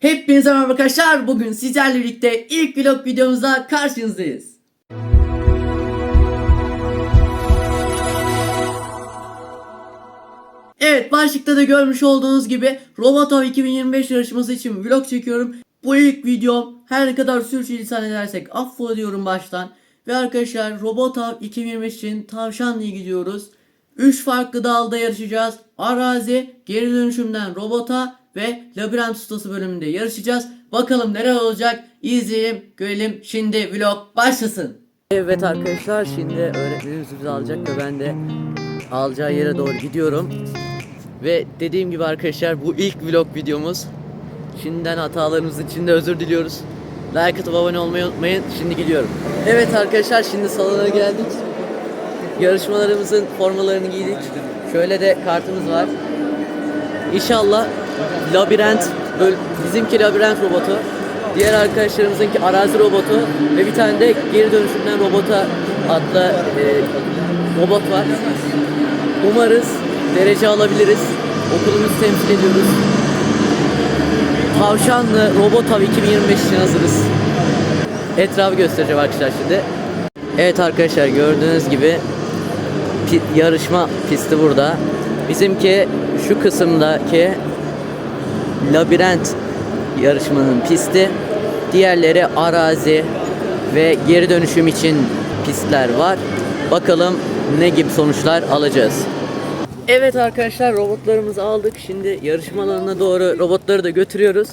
Hepinize merhaba arkadaşlar. Bugün sizlerle birlikte ilk vlog videomuzda karşınızdayız. Evet başlıkta da görmüş olduğunuz gibi Robotov 2025 yarışması için vlog çekiyorum. Bu ilk videom her ne kadar sürçülisan edersek affediyorum baştan. Ve arkadaşlar Robotov 2025 için Tavşanlı'ya gidiyoruz. 3 farklı dalda yarışacağız. Arazi, geri dönüşümden robota ve labirent ustası bölümünde yarışacağız. Bakalım neler olacak izleyelim görelim. Şimdi vlog başlasın. Evet arkadaşlar şimdi öğretmenimiz bizi alacak ve ben de alacağı yere doğru gidiyorum. Ve dediğim gibi arkadaşlar bu ilk vlog videomuz. Şimdiden hatalarımız için de özür diliyoruz. Like atıp abone olmayı unutmayın. Şimdi gidiyorum. Evet arkadaşlar şimdi salona geldik. Yarışmalarımızın formalarını giydik. Şöyle de kartımız var. İnşallah labirent, böl- bizimki labirent robotu, diğer arkadaşlarımızınki arazi robotu ve bir tane de geri dönüşümden robota adlı e, robot var. Umarız derece alabiliriz. Okulumuzu temsil ediyoruz. Tavşanlı Robotav 2025 için hazırız. Etrafı göstereceğim arkadaşlar şimdi. Evet arkadaşlar gördüğünüz gibi yarışma pisti burada. Bizimki şu kısımdaki labirent yarışmanın pisti. Diğerleri arazi ve geri dönüşüm için pistler var. Bakalım ne gibi sonuçlar alacağız. Evet arkadaşlar robotlarımızı aldık. Şimdi yarışma alanına doğru robotları da götürüyoruz.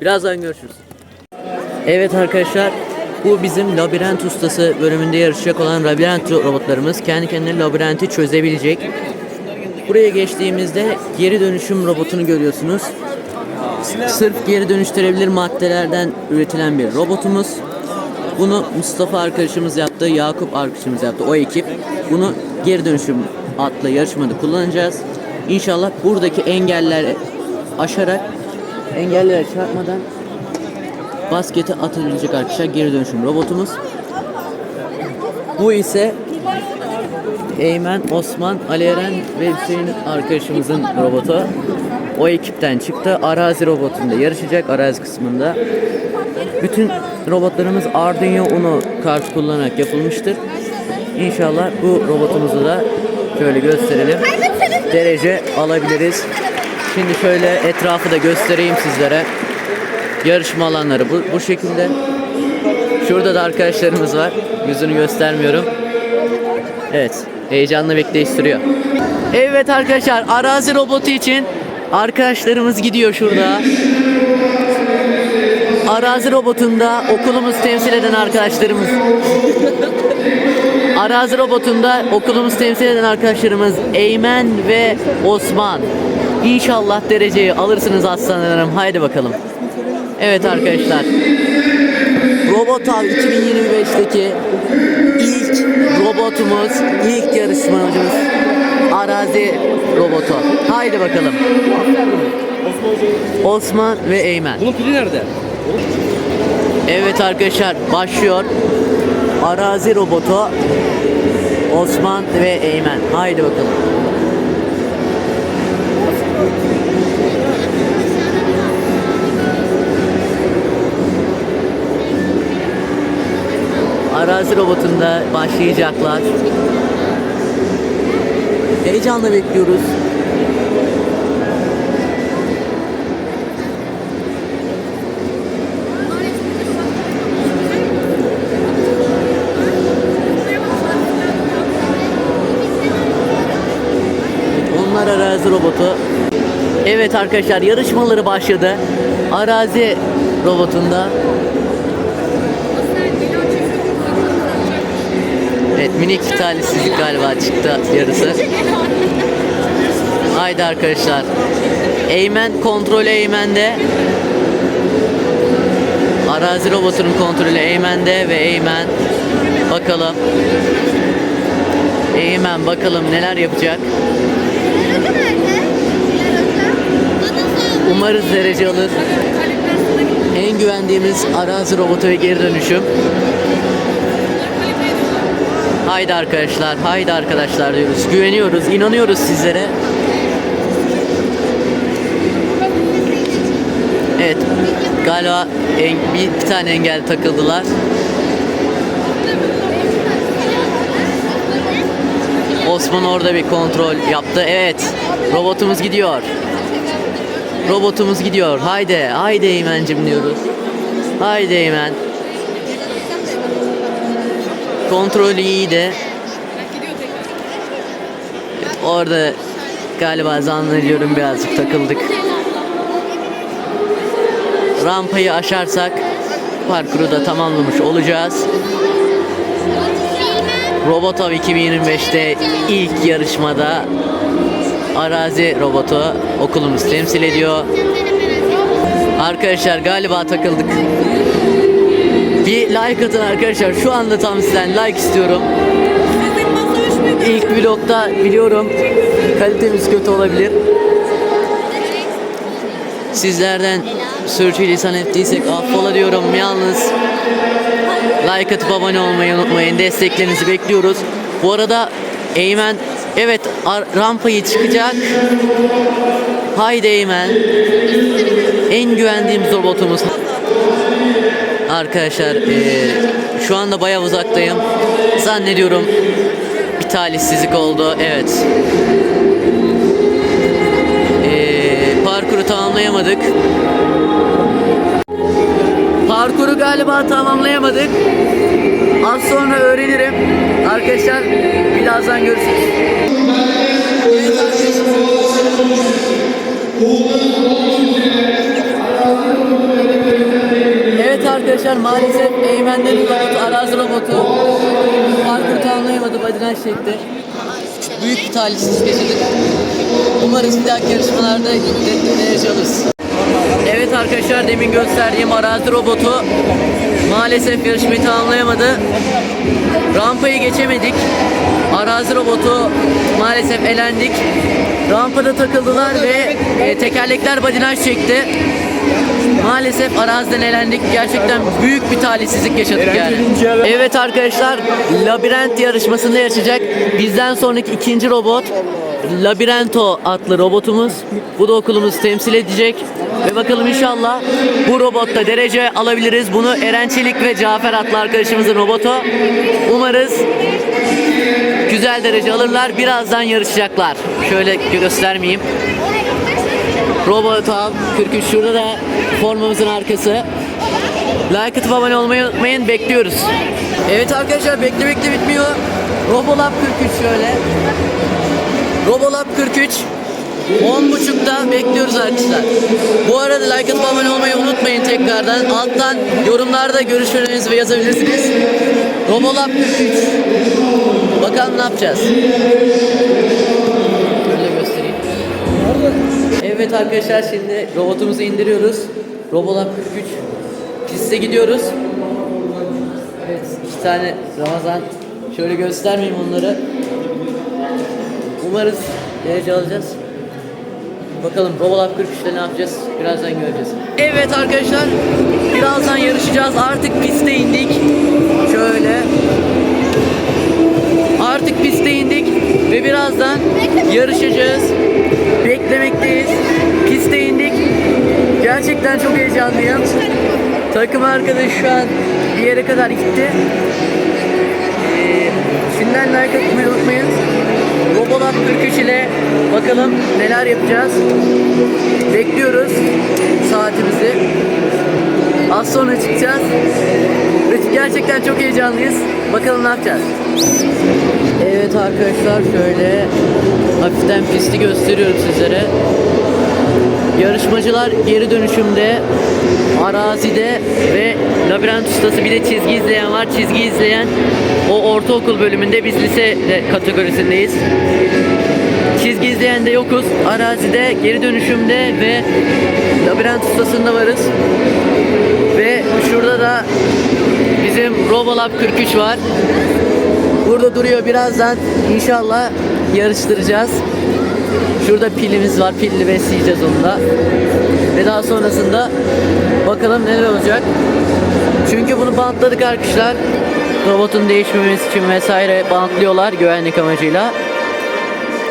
Birazdan görüşürüz. Evet arkadaşlar bu bizim labirent ustası bölümünde yarışacak olan labirent robotlarımız. Kendi kendine labirenti çözebilecek. Buraya geçtiğimizde geri dönüşüm robotunu görüyorsunuz. Sırf geri dönüştürebilir maddelerden üretilen bir robotumuz. Bunu Mustafa arkadaşımız yaptı, Yakup arkadaşımız yaptı, o ekip. Bunu geri dönüşüm adlı yarışmada kullanacağız. İnşallah buradaki engelleri aşarak engellere çarpmadan basketi atabilecek arkadaşlar geri dönüşüm robotumuz. Bu ise Eymen, Osman, Ali Eren ve Hüseyin arkadaşımızın robotu. O ekipten çıktı. Arazi robotunda yarışacak arazi kısmında. Bütün robotlarımız Arduino Uno kart kullanarak yapılmıştır. İnşallah bu robotumuzu da şöyle gösterelim. Derece alabiliriz. Şimdi şöyle etrafı da göstereyim sizlere. Yarışma alanları bu, bu şekilde. Şurada da arkadaşlarımız var. Yüzünü göstermiyorum. Evet. Heyecanla bekleyiş sürüyor. Evet arkadaşlar arazi robotu için arkadaşlarımız gidiyor şurada. Arazi robotunda okulumuz temsil eden arkadaşlarımız. Arazi robotunda okulumuz temsil eden arkadaşlarımız Eymen ve Osman. İnşallah dereceyi alırsınız aslanlarım. Haydi bakalım. Evet arkadaşlar. Robotav 2025'teki ilk robotumuz, ilk yarışmacımız arazi robotu. Haydi bakalım. Osman ve Eymen. Bunun pili nerede? Evet arkadaşlar başlıyor. Arazi robotu Osman ve Eymen. Haydi bakalım. Arazi robotunda başlayacaklar. Heyecanla bekliyoruz. Onlar arazi robotu. Evet arkadaşlar yarışmaları başladı. Arazi robotunda. Minik talihsizlik galiba çıktı yarısı. Haydi arkadaşlar. Eymen kontrolü Eymen'de. Arazi robotunun kontrolü Eymen'de ve Eymen bakalım. Eymen bakalım neler yapacak. Umarız derece alır. En güvendiğimiz arazi robotu ve geri dönüşüm. Haydi arkadaşlar, haydi arkadaşlar diyoruz. Güveniyoruz, inanıyoruz sizlere. Evet. Galiba en, bir, bir tane engel takıldılar. Osman orada bir kontrol yaptı. Evet. Robotumuz gidiyor. Robotumuz gidiyor. Haydi. Haydi Eymen'cim diyoruz. Haydi Eymen. Kontrolü iyiydi. Orada galiba zannediyorum birazcık takıldık. Rampayı aşarsak parkuru da tamamlamış olacağız. Robotov 2025'te ilk yarışmada arazi robotu okulumuz temsil ediyor. Arkadaşlar galiba takıldık. Bir like atın arkadaşlar. Şu anda tam sizden like istiyorum. İlk vlogda biliyorum kalitemiz kötü olabilir. Sizlerden sürçülisan ettiysek affola diyorum yalnız. Like atıp abone olmayı unutmayın. Desteklerinizi bekliyoruz. Bu arada Eymen evet rampayı çıkacak. Haydi Eymen. En güvendiğimiz robotumuz. Arkadaşlar eee, şu anda bayağı uzaktayım. Zannediyorum bir talihsizlik oldu. Evet. Eee, parkuru tamamlayamadık. Parkuru galiba tamamlayamadık. Az sonra öğrenirim. Arkadaşlar birazdan görüşürüz. Evet arkadaşlar maalesef Eymen'lerin robotu, arazi robotu parkuru tamamlayamadı, badiren çekti. Büyük bir talihsizlik yaşadık. Umarız bir dahaki yarışmalarda alırız. Evet arkadaşlar demin gösterdiğim arazi robotu maalesef yarışmayı tamamlayamadı. Rampayı geçemedik. Arazi robotu maalesef elendik. Rampada takıldılar ve e, tekerlekler badinaj çekti. Maalesef araziden elendik. Gerçekten büyük bir talihsizlik yaşadık yani. Evet arkadaşlar labirent yarışmasında yarışacak. Bizden sonraki ikinci robot Labirento adlı robotumuz. Bu da okulumuz temsil edecek. Ve bakalım inşallah bu robotta derece alabiliriz. Bunu Eren Çelik ve Cafer adlı arkadaşımızın robotu. Umarız güzel derece alırlar. Birazdan yarışacaklar. Şöyle göstermeyeyim. Robot al 43 şurada da formamızın arkası. Like atıp abone olmayı unutmayın. Bekliyoruz. Evet arkadaşlar bekle bekle bitmiyor. Robolab 43 şöyle. Robolab 43 10.30'da bekliyoruz arkadaşlar. Bu arada like atıp abone olmayı unutmayın tekrardan. Alttan yorumlarda görüşlerinizi yazabilirsiniz. Robolab 43. Bakalım ne yapacağız. Evet arkadaşlar şimdi robotumuzu indiriyoruz. Robolab 43 piste gidiyoruz. Evet iki tane Ramazan. Şöyle göstermeyeyim onları. Umarız derece alacağız. Bakalım Robolab 43'te ne yapacağız? Birazdan göreceğiz. Evet arkadaşlar birazdan yarışacağız. Artık piste indik. Şöyle. Artık piste indik ve birazdan yarışacağız. Beklemekteyiz. Piste indik. Gerçekten çok heyecanlıyım. Takım arkadaş şu an bir yere kadar gitti. Ee, şimdiden like atmayı unutmayın. Robolab 43 ile bakalım neler yapacağız. Bekliyoruz saatimizi. Az sonra çıkacağız. Gerçekten çok heyecanlıyız. Bakalım ne yapacağız. Evet arkadaşlar şöyle hafiften pisti gösteriyorum sizlere. Yarışmacılar geri dönüşümde, arazide ve labirent ustası bir de çizgi izleyen var. Çizgi izleyen o ortaokul bölümünde biz lise de kategorisindeyiz. Çizgi izleyen de yokuz. Arazide, geri dönüşümde ve labirent ustasında varız. Ve şurada da bizim Robolab 43 var. Burada duruyor birazdan inşallah yarıştıracağız. Şurada pilimiz var. Pilli besleyeceğiz onu da. Ve daha sonrasında bakalım neler olacak. Çünkü bunu bantladık arkadaşlar. Robotun değişmemesi için vesaire bantlıyorlar güvenlik amacıyla.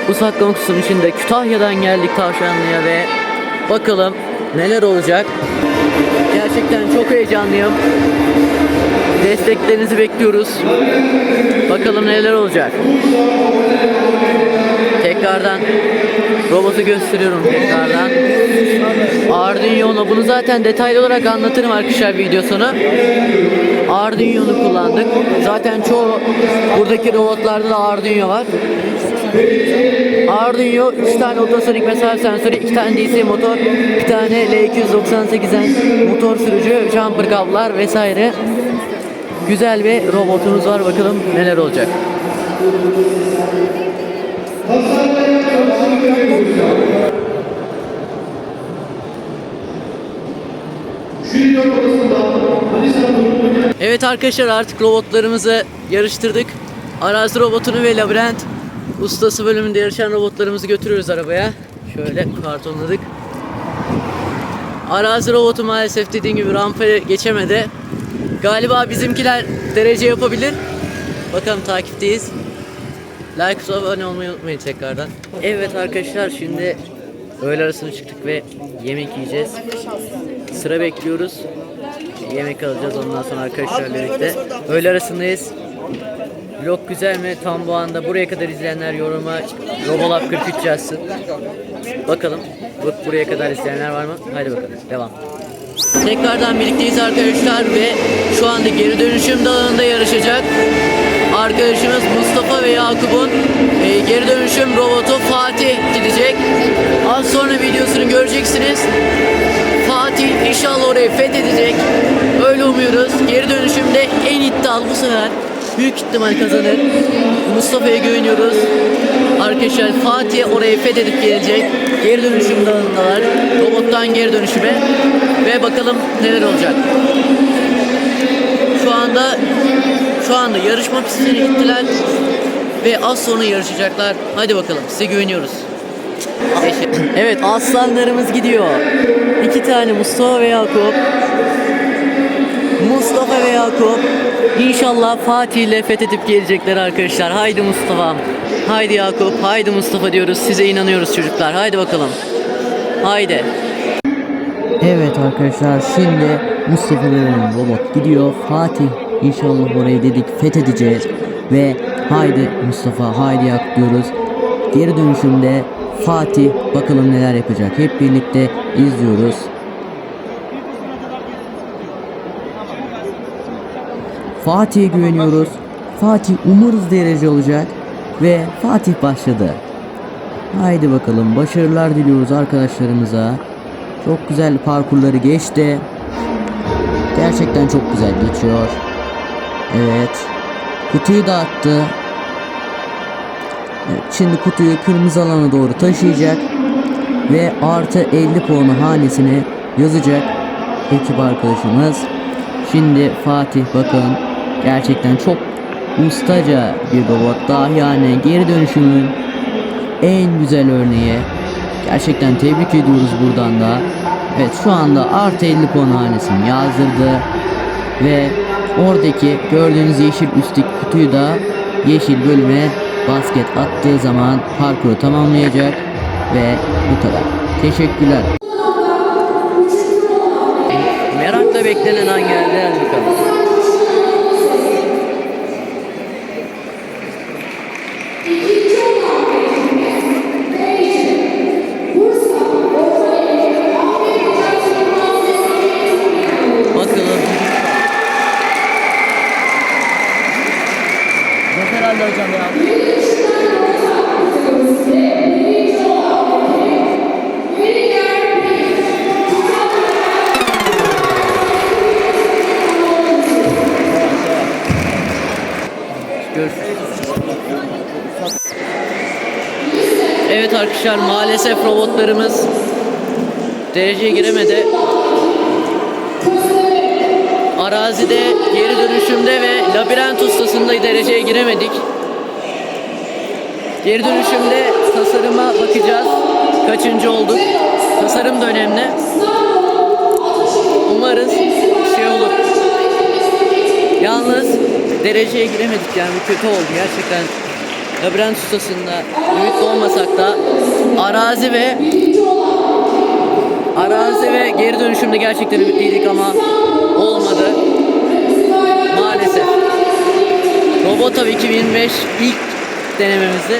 Bu saklama kutusunun içinde Kütahya'dan geldik Tavşanlı'ya ve bakalım neler olacak. Gerçekten çok heyecanlıyım. Desteklerinizi bekliyoruz. Bakalım neler olacak. Tekrardan robotu gösteriyorum tekrardan. Arduino'nu bunu zaten detaylı olarak anlatırım arkadaşlar video sonu. Arduino'nu kullandık. Zaten çoğu buradaki robotlarda da Arduino var. Arduino 3 tane ultrasonik mesaj sensörü, 2 tane DC motor, bir tane L298'en motor sürücü, jumper kablolar vesaire. Güzel bir robotumuz var. Bakalım neler olacak. Evet arkadaşlar artık robotlarımızı yarıştırdık. Arazi robotunu ve labirent ustası bölümünde yarışan robotlarımızı götürüyoruz arabaya. Şöyle kartonladık. Arazi robotu maalesef dediğim gibi rampayı geçemedi. Galiba bizimkiler derece yapabilir. Bakalım takipteyiz. Like abone olmayı unutmayın tekrardan. Evet arkadaşlar şimdi öğle arasına çıktık ve yemek yiyeceğiz. Sıra bekliyoruz. Yemek alacağız ondan sonra arkadaşlarla birlikte. Öğle arasındayız. Vlog güzel mi? Tam bu anda buraya kadar izleyenler yoruma Robolab 43 yazsın. Bakalım. Bak buraya kadar izleyenler var mı? Hadi bakalım. Devam. Tekrardan birlikteyiz arkadaşlar ve şu anda geri dönüşüm dağında yarışacak. Arkadaşımız Mustafa ve Yakup'un e, geri dönüşüm robotu Fatih gidecek. Az sonra videosunu göreceksiniz. Fatih inşallah orayı fethedecek. Öyle umuyoruz. Geri dönüşümde en iddialı bu sefer. Büyük ihtimal kazanır. Mustafa'ya güveniyoruz. Arkadaşlar Fatih orayı fethedip gelecek. Geri dönüşüm dağındalar. Robottan geri dönüşüme. Ve bakalım neler olacak. Şu anda şu anda yarışma pistine gittiler. Ve az sonra yarışacaklar. Hadi bakalım size güveniyoruz. Evet aslanlarımız gidiyor. İki tane Mustafa ve Yakup. Mustafa ve Yakup. İnşallah Fatih ile fethedip gelecekler arkadaşlar. Haydi Mustafa'm. Haydi Yakup. Haydi Mustafa diyoruz. Size inanıyoruz çocuklar. Haydi bakalım. Haydi. Evet arkadaşlar şimdi Mustafa'nın robot gidiyor. Fatih inşallah orayı dedik fethedeceğiz. Ve haydi Mustafa haydi Yakup diyoruz. Geri dönüşümde Fatih bakalım neler yapacak. Hep birlikte izliyoruz. Fatih'e güveniyoruz. Fatih umarız derece olacak. Ve Fatih başladı. Haydi bakalım başarılar diliyoruz arkadaşlarımıza. Çok güzel parkurları geçti. Gerçekten çok güzel geçiyor. Evet. Kutuyu da attı. Evet, şimdi kutuyu kırmızı alana doğru taşıyacak. Ve artı 50 puanı hanesine yazacak ekip arkadaşımız. Şimdi Fatih bakın gerçekten çok ustaca bir robot. Dahi yani geri dönüşümün en güzel örneği. Gerçekten tebrik ediyoruz buradan da. Evet şu anda artı 50 puan hanesini yazdırdı. Ve oradaki gördüğünüz yeşil üstteki kutuyu da yeşil bölüme basket attığı zaman parkuru tamamlayacak. Ve bu kadar. Teşekkürler. Merakla beklenen an geldi. Hadi bakalım. Hocam ya. Evet arkadaşlar maalesef robotlarımız dereceye giremedi. Arazide, geri dönüşümde ve labirent ustasında dereceye giremedik. Geri dönüşümde tasarıma bakacağız. Kaçıncı olduk? Tasarım da önemli. Umarız şey olur. Yalnız dereceye giremedik yani bu kötü oldu gerçekten. Labirent ustasında ümitli olmasak da arazi ve Arazi ve geri dönüşümde gerçekten ümitliydik ama olmadı. Robotov 2025 ilk denememizde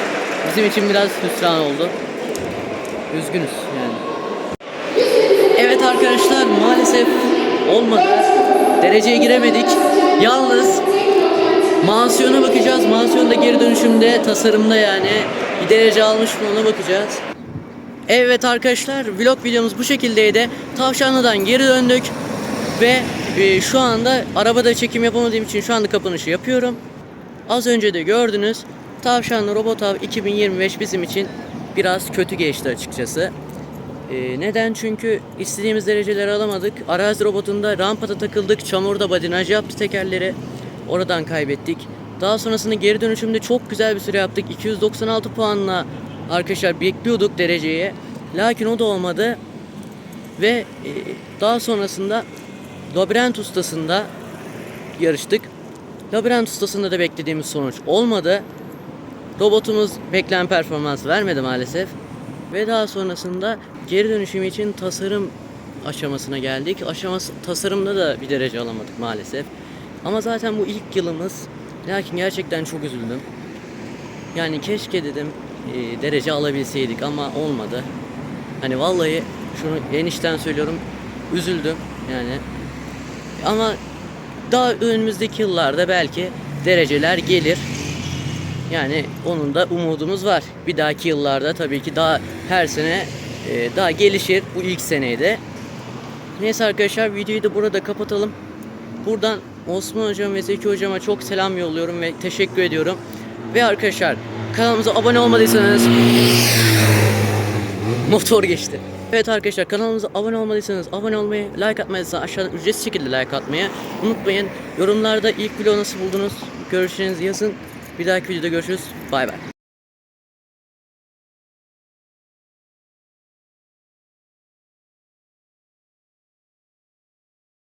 bizim için biraz hüsran oldu. Üzgünüz yani. Evet arkadaşlar maalesef olmadı. Dereceye giremedik. Yalnız mansiyona bakacağız. Mansiyonda geri dönüşümde tasarımda yani bir derece almış mı ona bakacağız. Evet arkadaşlar vlog videomuz bu şekildeydi. Tavşanlı'dan geri döndük ve e, şu anda arabada çekim yapamadığım için şu anda kapanışı yapıyorum. Az önce de gördünüz Tavşanlı Robotav 2025 bizim için biraz kötü geçti açıkçası. E, neden? Çünkü istediğimiz dereceleri alamadık. Arazi robotunda rampada takıldık. Çamurda badinaj yaptı tekerleri. Oradan kaybettik. Daha sonrasında geri dönüşümde çok güzel bir süre yaptık. 296 puanla arkadaşlar bekliyorduk dereceye. Lakin o da olmadı. Ve e, daha sonrasında labirent ustasında yarıştık. Labirent ustasında da beklediğimiz sonuç olmadı. Robotumuz beklenen performans vermedi maalesef. Ve daha sonrasında geri dönüşüm için tasarım aşamasına geldik. Aşaması tasarımda da bir derece alamadık maalesef. Ama zaten bu ilk yılımız. Lakin gerçekten çok üzüldüm. Yani keşke dedim e, derece alabilseydik ama olmadı. Hani vallahi şunu enişten söylüyorum üzüldüm yani. Ama daha önümüzdeki yıllarda belki dereceler gelir. Yani onun da umudumuz var. Bir dahaki yıllarda tabii ki daha her sene e, daha gelişir. Bu ilk seneydi. Neyse arkadaşlar videoyu da burada kapatalım. Buradan Osman hocam ve Zeki hocama çok selam yolluyorum ve teşekkür ediyorum. Ve arkadaşlar kanalımıza abone olmadıysanız motor geçti. Evet arkadaşlar kanalımıza abone olmadıysanız abone olmayı, like atmayı ise aşağıdan ücretsiz şekilde like atmayı unutmayın. Yorumlarda ilk vlogu nasıl buldunuz? Görüşlerinizi yazın. Bir dahaki videoda görüşürüz. Bay bay.